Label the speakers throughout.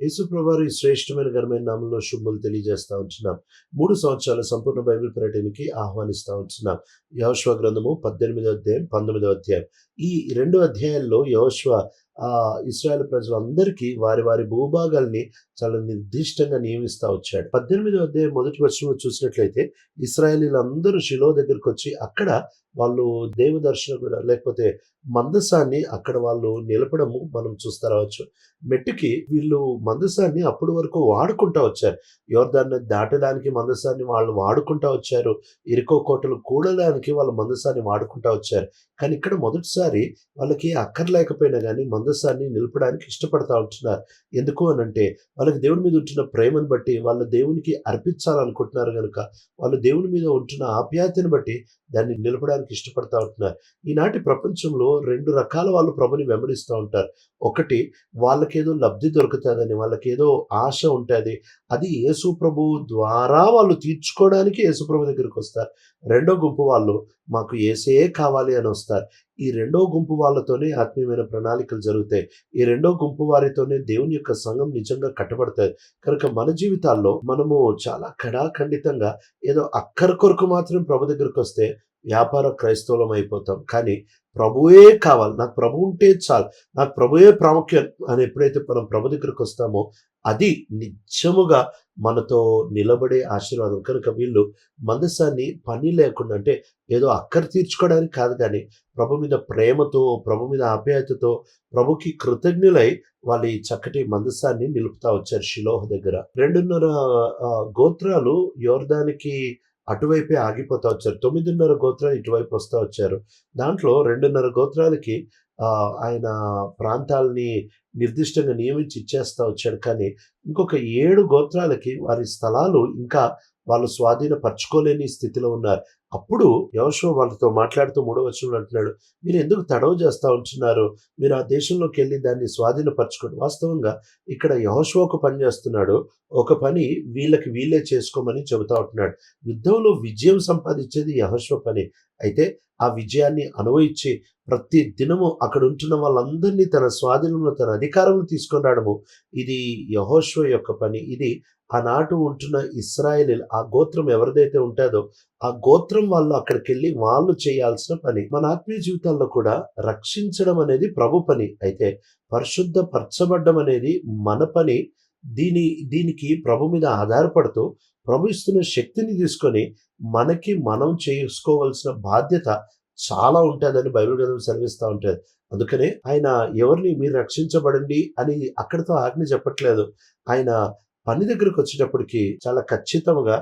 Speaker 1: యేసుప్రభువారి శ్రేష్టమైన ఘనమైన నామంలో శుభములు తెలియజేస్తూ ఉంటున్నాం. మూడు సంవత్సరాల సంపూర్ణ బైబిల్ పర్యటనకి ఆహ్వానిస్తూ ఉంటున్నాం. యవశ్వ గ్రంథము పద్దెనిమిదో అధ్యాయం పంతొమ్మిదో అధ్యాయం. ఈ రెండు అధ్యాయాల్లో యవశ్వ ఇస్రాయల్ ప్రజలందరికీ వారి వారి భూభాగాల్ని చాలా నిర్దిష్టంగా నియమిస్తూ వచ్చాడు. పద్దెనిమిదో అధ్యాయం మొదటి వర్షంలో చూసినట్లయితే ఇస్రాయలీలందరూ శిలో దగ్గరకు వచ్చి అక్కడ వాళ్ళు దేవ దర్శనం కూడా లేకపోతే మందసాన్ని అక్కడ వాళ్ళు నిలపడము మనం చూస్తా రావచ్చు. మెట్టుకి వీళ్ళు మందసాన్ని అప్పటి వరకు వాడుకుంటా వచ్చారు. యోర్దాన్ని దాటడానికి మందసాన్ని వాళ్ళు వాడుకుంటా వచ్చారు. ఇరుకో కోటలు కూడడానికి వాళ్ళు మందసాన్ని వాడుకుంటా వచ్చారు. కానీ ఇక్కడ మొదటిసారి వాళ్ళకి అక్కర్లేకపోయినా కానీ మందసాన్ని నిలపడానికి ఇష్టపడతా ఉంటున్నారు. ఎందుకు అని అంటే వాళ్ళకి దేవుడి మీద ఉంటున్న ప్రేమను బట్టి వాళ్ళ దేవునికి అర్పించాలనుకుంటున్నారు కనుక వాళ్ళు దేవుని మీద ఉంటున్న ఆప్యాయతను బట్టి దాన్ని నిలపడానికి ఇష్టపడతా ఉంటున్నారు. ఈనాటి ప్రపంచంలో రెండు రకాల వాళ్ళు ప్రభుని వెంబడిస్తూ ఉంటారు. ఒకటి వాళ్ళకేదో లబ్ధి దొరుకుతుందని వాళ్ళకేదో ఆశ ఉంటుంది. అది యేసు ప్రభు ద్వారా వాళ్ళు తీర్చుకోవడానికి యేసు ప్రభు దగ్గరికి వస్తారు. రెండో గుంపు వాళ్ళు మాకు ఏసే కావాలి అని వస్తారు. ఈ రెండో గుంపు వాళ్ళతోనే ఆత్మీయమైన ప్రణాళికలు జరుగుతాయి. ఈ రెండో గుంపు వారితోనే దేవుని యొక్క సంఘం నిజంగా కట్టబడతాయి. కనుక మన జీవితాల్లో మనము చాలా కడాఖండితంగా ఏదో అక్కర కొరకు మాత్రం ప్రభు దగ్గరికి వస్తే వ్యాపార క్రైస్తవులం అయిపోతాం. కానీ ప్రభువే కావాలి. నాకు ప్రభు ఉంటే చాలు. నాకు ప్రభువే ప్రాముఖ్యం అని ఎప్పుడైతే మనం ప్రభు దగ్గరికి వస్తామో అది నిజముగా మనతో నిలబడే ఆశీర్వాదం. కనుక వీళ్ళు మందసాన్ని పని లేకుండా అంటే ఏదో అక్కర తీర్చుకోవడానికి కాదు కానీ ప్రభు మీద ప్రేమతో ప్రభు మీద ఆప్యాయతతో ప్రభుకి కృతజ్ఞులై వాళ్ళ ఈ చక్కటి మందసాన్ని నిలుపుతా వచ్చారు శిలోహ దగ్గర. రెండున్నర గోత్రాలు యోర్దానికి అటువైపే ఆగిపోతా వచ్చారు. తొమ్మిదిన్నర గోత్రాలు ఇటువైపు వస్తూ వచ్చారు. దాంట్లో రెండున్నర గోత్రాలకి ఆయన ప్రాంతాలని నిర్దిష్టంగా నియమించి ఇచ్చేస్తా వచ్చాడు. కానీ ఇంకొక ఏడు గోత్రాలకి వారి స్థలాలు ఇంకా వాళ్ళు స్వాధీనపరచుకోలేని స్థితిలో ఉన్నారు. అప్పుడు యోషో వాళ్ళతో మాట్లాడుతూ మూడో వచనంలో అంటున్నాడు మీరు ఎందుకు తడవ చేస్తూ ఉంటున్నారు? మీరు ఆ దేశంలోకి వెళ్ళి దాన్ని స్వాధీనపరచుకోండి. వాస్తవంగా ఇక్కడ యహోషో ఒక పని చేస్తున్నాడు ఒక పని వీళ్ళకి వీళ్ళే చేసుకోమని చెబుతా ఉంటున్నాడు. యుద్ధంలో విజయం సంపాదించేది యహోశ్వ పని. అయితే ఆ విజయాన్ని అనుభవించి ప్రతి దినము అక్కడ ఉంటున్న వాళ్ళందరినీ తన స్వాధీనంలో తన అధికారంలో తీసుకొని రావడము ఇది యహోశ్వ యొక్క పని. ఇది ఆనాటు ఉంటున్న ఇస్రాయేల్ ఆ గోత్రం ఎవరిదైతే ఉంటుందో ఆ గోత్రం వాళ్ళు అక్కడికి వెళ్ళి వాళ్ళు చేయాల్సిన పని. మన ఆత్మీయ జీవితాల్లో కూడా రక్షించడం అనేది ప్రభు పని. అయితే పరిశుద్ధ పరచబడ్డం అనేది మన పని. దీని దీనికి ప్రభు మీద ఆధారపడుతూ ప్రభు ఇస్తున్న శక్తిని తీసుకొని మనకి మనం చేసుకోవాల్సిన బాధ్యత చాలా ఉంటుందని బైబిల్ గ్రంథం సెలవిస్తూ ఉంటుంది. అందుకనే ఆయన ఎవరిని మీరు రక్షించబడండి అని అక్కడితో ఆజ్ఞ చెప్పట్లేదు. ఆయన పని దగ్గరకు వచ్చేటప్పటికి చాలా ఖచ్చితంగా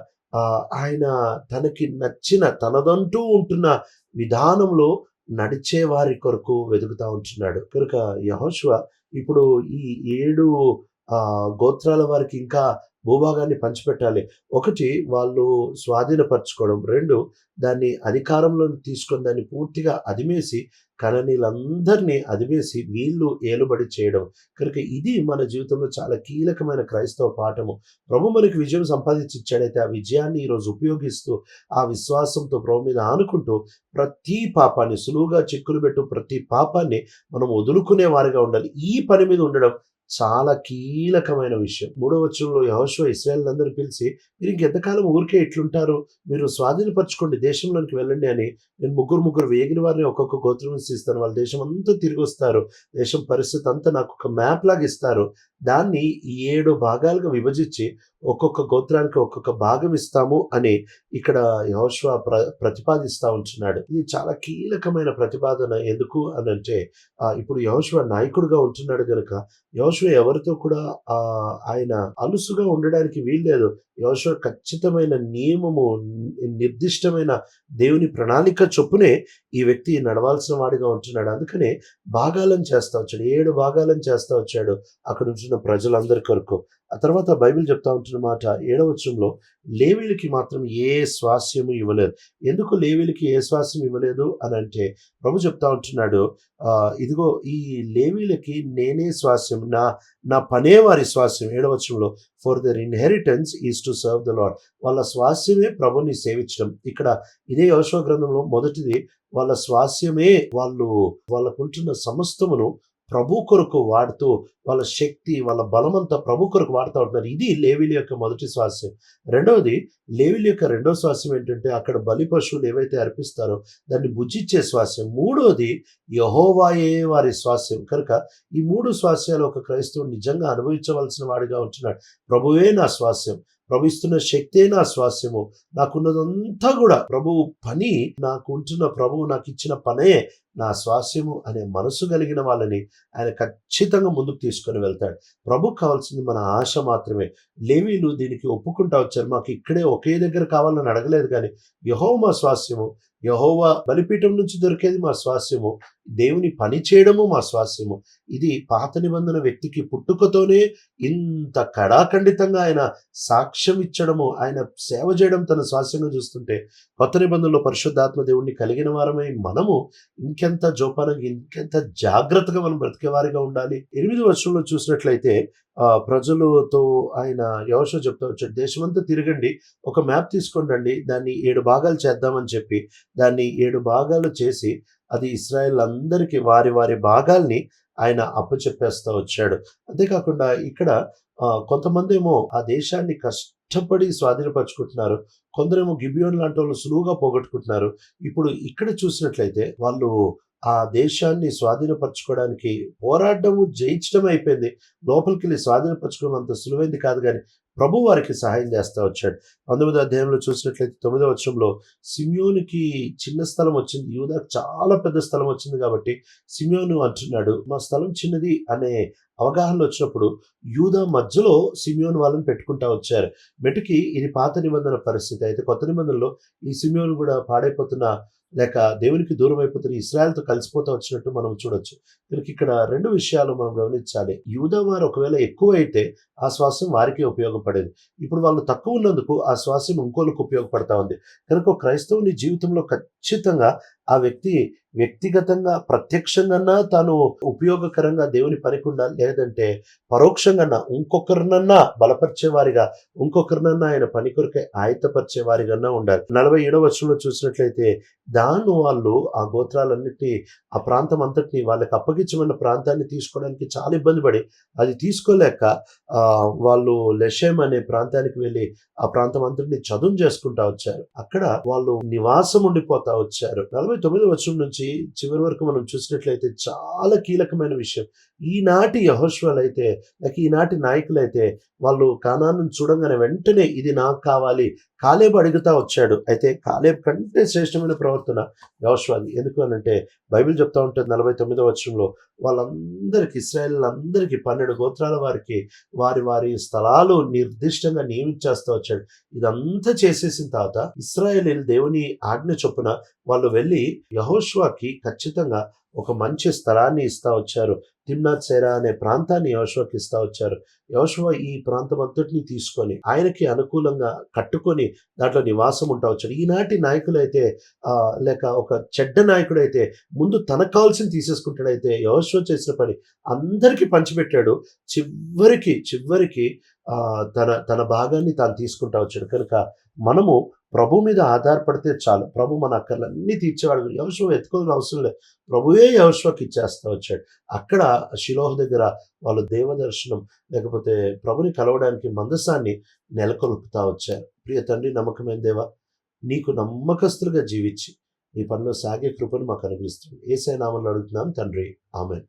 Speaker 1: ఆయన తనకి నచ్చిన తనదంటూ ఉంటున్న విధానంలో నడిచే వారి కొరకు వెతుకుతా ఉంటున్నాడు. కనుక యహోశివ ఇప్పుడు ఈ ఏడు ఆ గోత్రాల వారికి ఇంకా భూభాగాన్ని పంచిపెట్టాలి. ఒకటి వాళ్ళు స్వాధీనపరచుకోవడం. రెండు దాన్ని అధికారంలో తీసుకొని దాన్ని పూర్తిగా అదిమేసి కణనీలందరినీ అదిమేసి వీళ్ళు ఏలుబడి చేయడం. కనుక ఇది మన జీవితంలో చాలా కీలకమైన క్రైస్తవ పాఠము. ప్రభు మనకి విజయం సంపాదించి ఇచ్చాడైతే ఆ విజయాన్ని ఈరోజు ఉపయోగిస్తూ ఆ విశ్వాసంతో ప్రభు మీద ఆనుకుంటూ ప్రతి పాపాన్ని సులువుగా చిక్కులు పెట్టు ప్రతి పాపాన్ని మనం వదులుకునే వారిగా ఉండాలి. ఈ పని మీద ఉండడం చాలా కీలకమైన విషయం. మూడో వచ్చంలో యహోశ్వ ఇస్రాయల్ పిలిచి మీరు ఇంకెంతకాలం ఊరికే ఇట్లుంటారు? మీరు స్వాధీనపరచుకోండి దేశంలోనికి వెళ్ళండి అని నేను ముగ్గురు ముగ్గురు వేగిన వారిని ఒక్కొక్క గోత్రం నుంచి ఇస్తాను. వాళ్ళ దేశం అంతా తిరిగి వస్తారు. దేశం పరిస్థితి అంతా నాకు ఒక మ్యాప్ లాగా ఇస్తారు. దాన్ని ఈ ఏడు భాగాలుగా విభజించి ఒక్కొక్క గోత్రానికి ఒక్కొక్క భాగం ఇస్తాము అని ఇక్కడ యహోశ్వ ప్ర ప్రతిపాదిస్తా ఉంటున్నాడు. ఇది చాలా కీలకమైన ప్రతిపాదన. ఎందుకు అని అంటే ఇప్పుడు యహోశ్వ నాయకుడుగా ఉంటున్నాడు కనుక యహోశ్వ ఎవరితో కూడా ఆ ఆయన అలుసుగా ఉండడానికి వీల్లేదు. యహోశ్వ ఖచ్చితమైన నియమము నిర్దిష్టమైన దేవుని ప్రణాళిక చొప్పునే ఈ వ్యక్తి నడవాల్సిన వాడిగా ఉంటున్నాడు. అందుకనే భాగాలను చేస్తా వచ్చాడు. ఏడు భాగాలను చేస్తా వచ్చాడు. అక్కడ ఉంటున్న ప్రజలందరి కొరకు. ఆ తర్వాత బైబిల్ చెప్తా ఉంటున్న మాట ఏడవచంలో లేవీలకి మాత్రం ఏ స్వాస్యము ఇవ్వలేదు. ఎందుకు లేవీలకి ఏ స్వాస్యం ఇవ్వలేదు అని అంటే ప్రభు చెప్తా ఉంటున్నాడు ఇదిగో ఈ లేవీలకి నేనే స్వాస్యం నా నా పనే వారి స్వాస్యం ఏడవచంలో for their inheritance is to serve the Lord వాళ్ళ స్వాస్యమే ప్రభుని సేవించడం. ఇక్కడ ఇదే యోశో గ్రంథంలో మొదటిది వాళ్ళ స్వాస్యమే వాళ్ళు వాళ్ళకుంటున్న సమస్తమును ప్రభు కొరకు వాడుతూ వాళ్ళ శక్తి వాళ్ళ బలమంతా ప్రభు కొరకు వాడుతూ ఉంటున్నారు. ఇది లేవిల యొక్క మొదటి స్వాస్యం. రెండవది లేవిల యొక్క రెండో స్వాస్యం ఏంటంటే అక్కడ బలి పశువులు ఏవైతే అర్పిస్తారో దాన్ని భుజించే స్వాస్యం. మూడోది యహోవాయే వారి స్వాస్యం. కనుక ఈ మూడు స్వాస్యాలు ఒక క్రైస్తవుడు నిజంగా అనుభవించవలసిన వాడిగా ఉంటున్నాడు. ప్రభువే నా స్వాస్యం. ప్రభుస్తున్న శక్తే నా స్వాస్యము. నాకున్నదంతా కూడా ప్రభువు పని నాకు ఉంటున్న ప్రభువు నాకు ఇచ్చిన పనే నా స్వాస్యము అనే మనసు కలిగిన వాళ్ళని ఆయన ఖచ్చితంగా ముందుకు తీసుకొని వెళ్తాడు. ప్రభు కావాల్సింది మన ఆశ మాత్రమే. లేవీలు దీనికి ఒప్పుకుంటా వచ్చారు. మాకు ఇక్కడే ఒకే దగ్గర కావాలని అడగలేదు కానీ యహో మా స్వాస్యము యహోవా బలిపీఠం నుంచి దొరికేది మా స్వాస్యము దేవుని పని చేయడము మా స్వాస్యము. ఇది పాత నిబంధన వ్యక్తికి పుట్టుకతోనే ఇంత కడాఖండితంగా ఆయన సాక్ష్యం ఇచ్చడము ఆయన సేవ చేయడం తన స్వాస్యంగా చూస్తుంటే కొత్త నిబంధనలో పరిశుద్ధాత్మ దేవుణ్ణి కలిగిన వారమై మనము ఇంకెంత జోపానంగా ఇంకెంత జాగ్రత్తగా మనం బ్రతికేవారిగా ఉండాలి? ఎనిమిది వర్షంలో చూసినట్లయితే ఆ ప్రజలతో ఆయన యోష చెప్తా వచ్చాడు దేశమంతా తిరగండి ఒక మ్యాప్ తీసుకోండి దాన్ని ఏడు భాగాలు చేద్దామని చెప్పి దాన్ని ఏడు భాగాలు చేసి అది ఇస్రాయల్ అందరికీ వారి వారి భాగాల్ని ఆయన అప్పచెప్పేస్తా వచ్చాడు. అంతేకాకుండా ఇక్కడ కొంతమంది ఏమో ఆ దేశాన్ని కష్టపడి స్వాధీనపరచుకుంటున్నారు. కొందరేమో గిబియోన్ లాంటి వాళ్ళు సులువుగా పోగొట్టుకుంటున్నారు. ఇప్పుడు ఇక్కడ చూసినట్లయితే వాళ్ళు ఆ దేశాన్ని స్వాధీనపరచుకోవడానికి పోరాటము జయించడం అయిపోయింది. లోపలికి వెళ్ళి స్వాధీనపరచుకోవడం అంత సులువైంది కాదు కానీ ప్రభు వారికి సహాయం చేస్తూ వచ్చాడు. పంతొమ్మిదో అధ్యాయంలో చూసినట్లయితే తొమ్మిదో వర్షంలో సిమియోనికి చిన్న స్థలం వచ్చింది. యూదా చాలా పెద్ద స్థలం వచ్చింది కాబట్టి సిమియోను అంటున్నాడు. మా స్థలం చిన్నది అనే అవగాహన వచ్చినప్పుడు యూదా మధ్యలో సిమియోన్ వాళ్ళని పెట్టుకుంటా వచ్చారు. మెటుకి ఇది పాత నిబంధన పరిస్థితి. అయితే కొత్త నిబంధనలో ఈ సిమియోన్ కూడా పాడైపోతున్న లేక దేవునికి దూరం అయిపోతున్న ఇస్రాయల్తో కలిసిపోతూ వచ్చినట్టు మనం చూడొచ్చు. దీనికి ఇక్కడ రెండు విషయాలు మనం గమనించాలి. యూదా వారు ఒకవేళ ఎక్కువ అయితే ఆ శ్వాసం వారికి ఉపయోగపడేది. ఇప్పుడు వాళ్ళు తక్కువ ఉన్నందుకు ఆ శ్వాసం ఇంకోలకు ఉపయోగపడతా ఉంది. కనుక క్రైస్తవుని జీవితంలో ఖచ్చితంగా ఆ వ్యక్తి వ్యక్తిగతంగా ప్రత్యక్షంగా తాను ఉపయోగకరంగా దేవుని పనికి ఉండాలి. లేదంటే పరోక్షంగా ఇంకొకరినన్నా బలపరిచేవారిగా ఇంకొకరినన్నా ఆయన పని కొరకే ఆయత్తపరిచేవారిగా ఉండాలి. నలభై ఏడవ వర్షంలో చూసినట్లయితే దాను వాళ్ళు ఆ గోత్రాలన్నిటి ఆ ప్రాంతం అంతటిని వాళ్ళకి అప్పగించమన్న ప్రాంతాన్ని తీసుకోవడానికి చాలా ఇబ్బంది పడి అది తీసుకోలేక ఆ వాళ్ళు లెషేమ్ అనే ప్రాంతానికి వెళ్ళి ఆ ప్రాంతం అంతటిని చదువు చేసుకుంటా వచ్చారు. అక్కడ వాళ్ళు నివాసం ఉండిపోతా వచ్చారు. నలభై తొమ్మిది వర్షం నుంచి చివరి వరకు మనం చూసినట్లయితే చాలా కీలకమైన విషయం. ఈనాటి యహోశ్వలు అయితే లేక ఈనాటి నాయకులు అయితే వాళ్ళు కానాన్ని చూడంగానే వెంటనే ఇది నాకు కావాలి కాలేబు అడుగుతా వచ్చాడు. అయితే కాలేబ్ కంటే శ్రేష్టమైన ప్రవర్తన యహోశ్వాది ఎందుకు అని. అంటే బైబిల్ చెప్తా ఉంటుంది నలభై తొమ్మిదో వచ్చంలో వాళ్ళందరికీ ఇస్రాయల్ అందరికీ పన్నెండు గోత్రాల వారికి వారి వారి స్థలాలు నిర్దిష్టంగా నియమించేస్తూ వచ్చాడు. ఇదంతా చేసేసిన తర్వాత ఇస్రాయల్ దేవుని ఆజ్ఞ చొప్పున వాళ్ళు వెళ్ళి యహోష్వాకి ఖచ్చితంగా ఒక మంచి స్థలాన్ని ఇస్తా వచ్చారు. తిమ్నాథ్ సైరా అనే ప్రాంతాన్ని యోశ్వకి ఇస్తా వచ్చారు. యోశ్వ ఈ ప్రాంతం అంతటిని తీసుకొని ఆయనకి అనుకూలంగా కట్టుకొని దాంట్లో నివాసం ఉంటా వచ్చాడు. ఈనాటి నాయకులైతే లేక ఒక చెడ్డ నాయకుడైతే ముందు తనకు కావాల్సింది తీసేసుకుంటాడైతే యోశ్వ చేసిన పని అందరికీ పంచిపెట్టాడు. చివరికి చివరికి తన తన భాగాన్ని తాను తీసుకుంటా వచ్చాడు. కనుక మనము ప్రభు మీద ఆధారపడితే చాలు. ప్రభు మన అక్కర్లన్నీ తీర్చేవాడు. యవశం ఎత్తుకోవాల్సిన అవసరం లేదు. ప్రభువే యవశ్వకి ఇచ్చేస్తా వచ్చాడు. అక్కడ శిలోహ దగ్గర వాళ్ళు దేవదర్శనం లేకపోతే ప్రభుని కలవడానికి మందసాన్ని నెలకొల్పుతా వచ్చారు. ప్రియ తండ్రి నమ్మకమైన దేవ నీకు నమ్మకస్తులుగా జీవించి నీ పనిలో సాగే కృపను మాకు అనుగ్రహిస్తుంది ఏసే నామంలో అడుగుతున్నాం తండ్రి. ఆమె